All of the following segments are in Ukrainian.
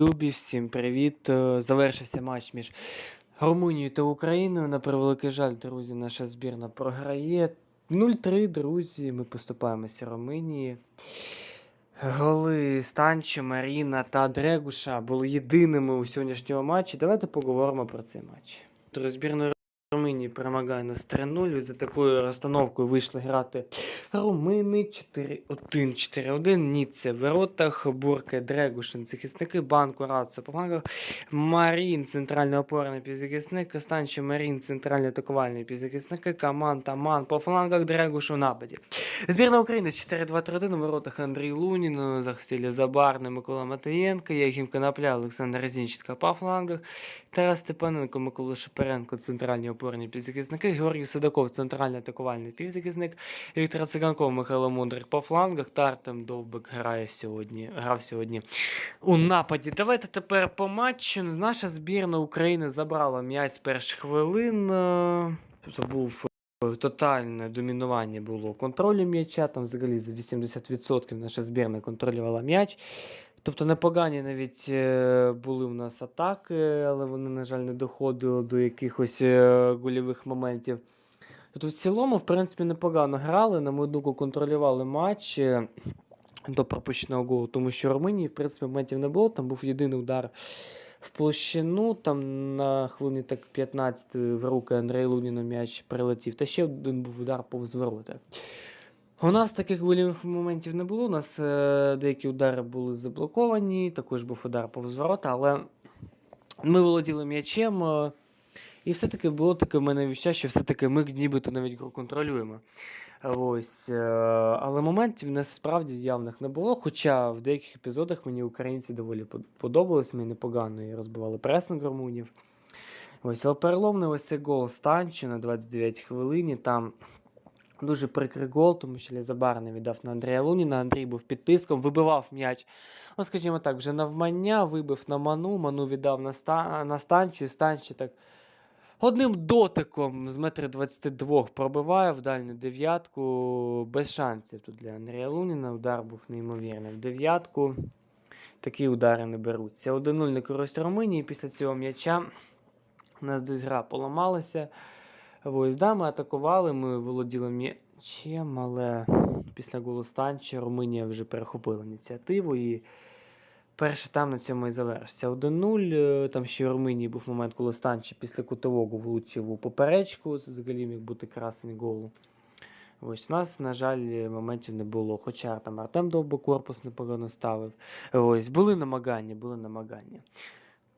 Любі, всім привіт! Е, Завершився матч між Румунією та Україною. На превеликий жаль, друзі, наша збірна програє. 0-3, друзі. Ми поступаємося Румунії. Голи Станчо, Маріна та Дрегуша були єдиними у сьогоднішньому матчі. Давайте поговоримо про цей матч. Збірна Румунії перемагає нас 3-0. За такою розстановкою вийшли грати Румини 4-1, 4-1, Ніце в воротах, Бурка, Дрегушин, захисники, Банку, Рацо по флангах, Марін, центральний опорний півзахисник, Костанчо Марін, центральний атакувальний півзахисники, Каман, Таман по флангах, Дрегуш у нападі. Збірна України 4-2-3-1, у воротах Андрій Лунін, у захисті Забарний, Микола Матвієнко, Ягім Конопля, Олександр Зінченко по флангах, Тарас Степаненко, Микола Шепаренко, центральні опорні півзахисники, Георгій Садаков, центральний атакувальний півзахисник, Віктор Циганков, Михайло Мудрик по флангах. Та Артем Довбик грає сьогодні. Грав сьогодні у нападі. Давайте тепер по матчу. Наша збірна України забрала м'яч з перших хвилин. Це був е, тотальне домінування було контролю м'яча. Там взагалі за 80% наша збірна контролювала м'яч. Тобто непогані навіть е, були в нас атаки, але вони, на жаль, не доходили до якихось е, гольових моментів. Тобто, в цілому, в принципі, непогано грали. На мою думку, контролювали матч до пропущеного голу, тому що Румунії, в принципі, моментів не було. Там був єдиний удар в площину. Там на хвилині так 15 в руки Андрія Луніна м'яч прилетів. Та ще один був удар повз ворота. У нас таких гольових моментів не було. У нас е, деякі удари були заблоковані, також був удар повз ворота, але ми володіли м'ячем. е, і все-таки було таке в мене відчуття, що все-таки ми нібито навіть гру контролюємо. Ось, е, але моментів насправді явних не було. Хоча в деяких епізодах мені українці доволі подобались, мені непогано і розбивали пресинг румунів. Ось, але переломний ось цей гол Станчо на 29 хвилині. Там дуже прикрий гол, тому що Лізабар не віддав на Андрія Луніна. Андрій був під тиском, вибивав м'яч. Ну, скажімо так, вже навмання, вибив на ману, ману віддав на, ста... на Станчо, і Станчо так Одним дотиком з метра 22 пробиває в дальню дев'ятку. Без шансів тут для Андрія Луніна. Удар був неймовірний. В дев'ятку такі удари не беруться. 1-0 на користь Румунії. Після цього м'яча у нас десь гра поламалася. Ось, ми атакували, ми володіли м'ячем, але після голу Станча Румунія вже перехопила ініціативу. і Перший там на цьому і завершився. 1-0. е, Там ще у Румунії був момент, коли Станчі після кутового влучив у поперечку. Це взагалі міг бути красний гол. Ось у нас, на жаль, моментів не було. Хоча там Артем довго корпус непогано ставив. Ось, були намагання, були намагання.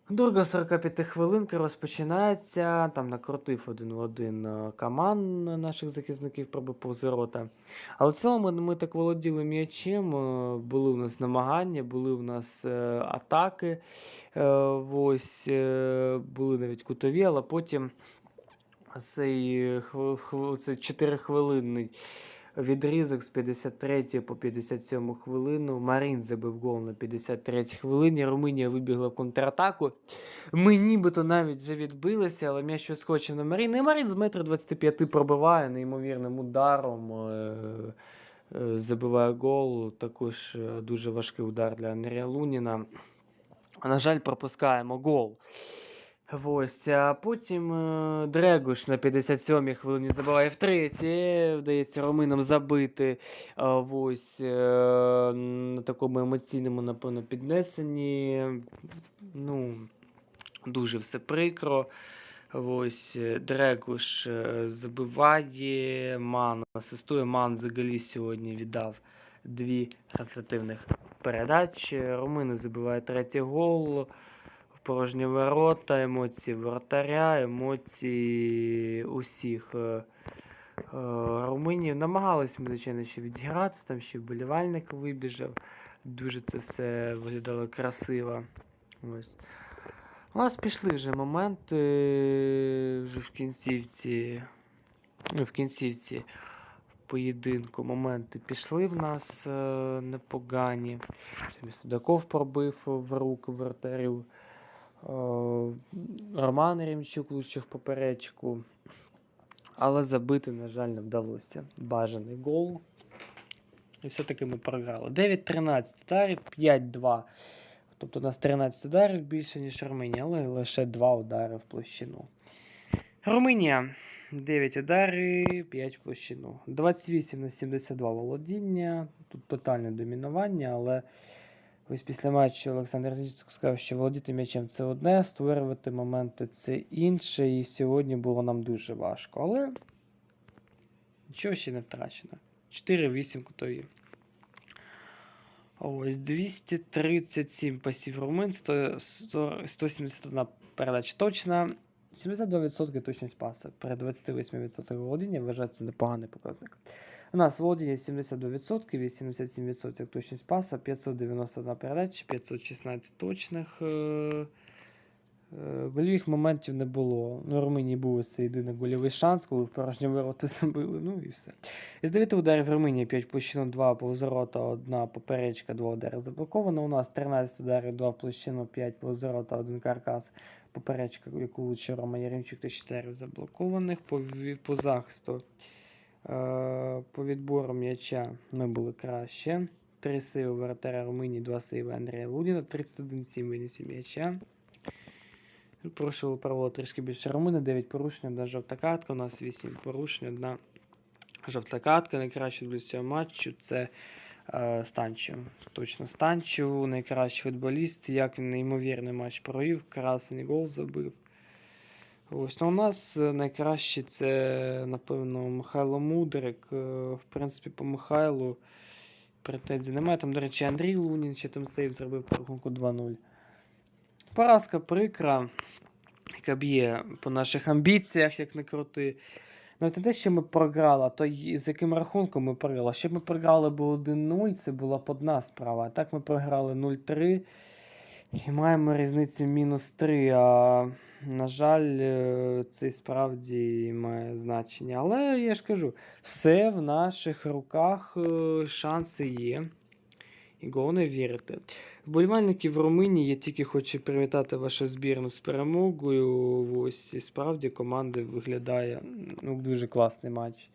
Друга 45 хвилинка розпочинається. Там накрутив один в один е, Каман наших захисників пробив повз. Але в цілому ми так володіли м'ячем. е, Були у нас намагання, були у нас е, атаки. Ось були навіть кутові, але потім цей, хв- хв- цей 4 хвилинний відрізок з 53 по 57 хвилину. Марін забив гол на 53 хвилині. Румунія вибігла в контратаку. Ми нібито навіть вже відбилися, але м'яч скочив на Марін. І Марін з метра 25 пробиває неймовірним ударом. е, е, Забиває гол. Також е, дуже важкий удар для Андрія Луніна. На жаль, пропускаємо гол. Ось, а потім е, Дрегуш на 57-й хвилині забиває втретє. Вдається руминам забити. А, ось, е, на такому емоційному, напевно, піднесенні. Ну, дуже все прикро. Ось е, Дрегуш е, забиває, Ман асистує. Ман взагалі сьогодні віддав дві результативних передачі. Румини забивають третій гол. Порожні ворота, емоції воротаря, емоції усіх е, е, румунів. Намагались ми, звичайно, ще відігратися, там ще вболівальник вибіжав. Дуже це все виглядало красиво. Ось. У нас пішли вже моменти вже в кінцівці. ну, В кінцівці поєдинку моменти пішли в нас е, непогані. Судаков пробив в руки вратарю. Е, Роман Ремчук влучив поперечку. Але забити, на жаль, не вдалося. Бажаний гол. І все-таки ми програли. 9-13 ударів, 5-2 Тобто у нас 13 ударів більше, ніж Румунія, але лише 2 удари в площину. Румунія 9 ударів, 5 в площину. 28 на 72 володіння. Тут тотальне домінування, але ось після матчу Олександр Зінченко сказав, що володіти м'ячем це одне, створювати моменти це інше. І сьогодні було нам дуже важко. Але нічого ще не втрачено. 4-8 кутові. Ось 237 пасів румин, 100, 100, 171 передача точна. 72% точність паса. При 28% володіння вважається непоганий показник. У нас володіння 72%, 87% точність паса, 591 передача, 516 точних. Е- е, Гольових моментів не було. Ну, Румунії був цей єдиний гольовий шанс, коли в порожні ворота забили. Ну і все. Із 9 ударів Румунії 5 площину, 2 повзорота, 1 поперечка, 2 удари заблоковано. У нас 13 ударів, 2 площину, 5 повзорота, 1 каркас, поперечка, яку влучив Рома Яремчук та 4 заблокованих. По, по захисту, е, по відбору м'яча ми були краще. 3 сейви воротаря Румунії, 2 сейви Андрія Лудіна, 31-7 винесі м'яча. Прошу правило трішки більше румуни, 9 порушень, одна жовта картка, у нас 8 порушень, одна жовта картка. Найкращий футболіст цього матчу це е, Станчо. Точно Станчо, найкращий футболіст. Як він неймовірний матч провів, красний гол забив. Ось, ну, у нас е, найкраще це, напевно, Михайло Мудрик. Е, В принципі, по Михайлу претензій немає. Там, до речі, Андрій Лунін ще там сейв зробив по рахунку 2-0. Поразка прикра, яка б'є по наших амбіціях, як не крути. Навіть не те, що ми програли, а то з яким рахунком ми програли. Щоб ми програли б 1-0, це була б одна справа. А так ми програли 0-3 і маємо різницю мінус 3. А, на жаль, е, це справді має значення. Але я ж кажу, все в наших руках, е, шанси є. І головне вірити. Вболівальники в Румунії, я тільки хочу привітати вашу збірну з перемогою. Ось і справді команда виглядає ну, дуже класний матч.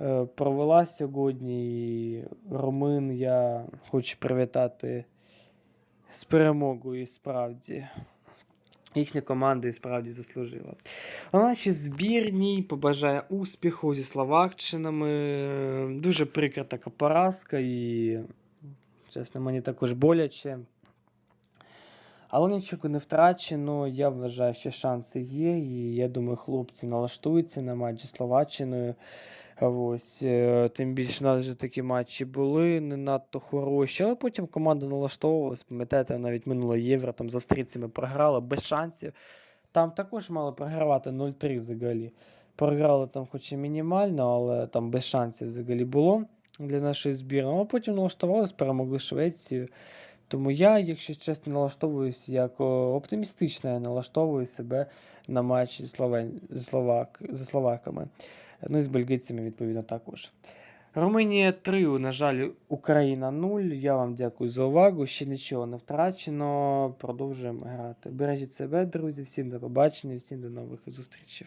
Е, Провела сьогодні румин. Я хочу привітати з перемогою справді. Їхня команда і справді заслужила. А нашій збірній побажає успіху зі Словакчинами. Дуже прикра така поразка і Чесно, мені також боляче. Але нічого не втрачено. Я вважаю, що шанси є. І я думаю, хлопці налаштуються на матч зі Словаччиною. Ось, е, тим більше нас вже такі матчі були не надто хороші, але потім команда налаштовувалась. Пам'ятаєте, навіть минуле євро там з австрійцями програла без шансів. Там також мали програвати 0-3 взагалі. Програли там, хоч і мінімально, але там без шансів взагалі було для нашої збірної. А потім налаштувалися, перемогли Швецію. Тому я, якщо чесно, налаштовуюсь як оптимістично, я налаштовую себе на матч зі, Словен... Словак... зі словаками. Ну і з бельгійцями, відповідно, також. Румунія 3, на жаль, Україна 0. Я вам дякую за увагу. Ще нічого не втрачено. Продовжуємо грати. Бережіть себе, друзі. Всім до побачення, всім до нових зустрічей.